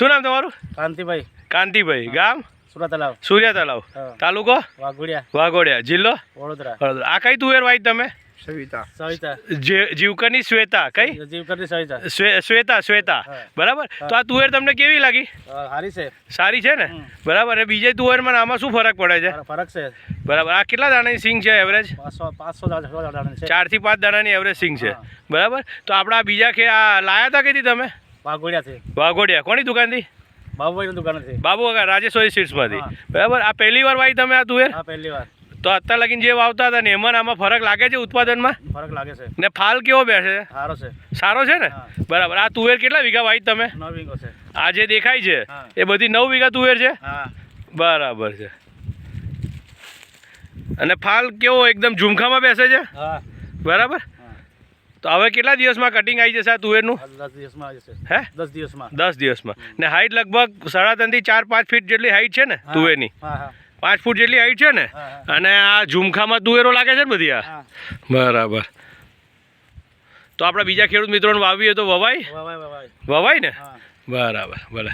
શું નામ તમારું? કાંતિભાઈ. કાંતિભાઈ ગામ? સુરત તલાવ સૂર્યા તલાવ તાલુકો? વાઘોડિયા. વાઘોડિયા. જિલ્લો? વડોદરા. વડોદરા. આ કઈ તુવેર વાઈ તમે? સવિતા. સવિતા. જીવકરની શ્વેતા કઈ? જીવકરની સવિતા. શ્વેતા શ્વેતા. બરાબર? તો આ તુવેર તમને કેવી લાગી? સારી છે. સારી છે ને? બરાબર. અને બીજે તુવેરમાં આમાં શું ફરક પડે છે? ફરક છે. બરાબર. આ કેટલા દાણાની સિંગ છે એવરેજ પાંચસો પાંચસો દાણા- છસો દાણા છે. ચારથી પાંચ દાણાની એવરેજ સિંગ છે. બરાબર? તો આપણા બીજા કે આ લાયા હતા કઈથી તમે? વાઘોડિયાથી વાઘોડિયા. કોની દુકાનથી? બાબુભાઈની દુકાનેથી બાબુ કાકા રાજેશ્વરી સીટ્સમાંથી બરાબર? આ પહેલી વાર વાઈ તમે આ તુવેર? હા પહેલી વાર. તો અત્યાર લગીને જે વાવતા હતા ને એમાં આમાં ફરક લાગે છે ઉત્પાદનમાં? ફરક લાગે છે. ને ફાલ કેવો બેસે? છે સારો છે. સારો છે ને? બરાબર. આ તુવેર કેટલા વીઘા વાઈ તમે? નવ વીઘો છે. આ જે દેખાય છે એ બધી નવ વીઘા તુવેર છે? બરાબર છે. અને ફાલ કેવો એકદમ ઝુમખામાં બેસે છે? હા. બરાબર? તો હવે કેટલા દિવસમાં કટિંગ આવી જશે આ તુવેરનું? દસ દિવસમાં આવી જશે. હે? દસ દિવસમાં. દસ દિવસમાં. ને હાઈટ લગભગ સાડા ત્રણથી ચાર પાંચ ફીટ જેટલી હાઈટ છે ને તુવેરની? પાંચ ફૂટ જેટલી હાઈટ છે ને. અને આ ઝુમખામાં તુવેરો લાગે છે ને બધી આ? બરાબર. તો આપણે બીજા ખેડૂત મિત્રોને વાવીએ તો વવાય? વવાય ને? બરાબર ભલે.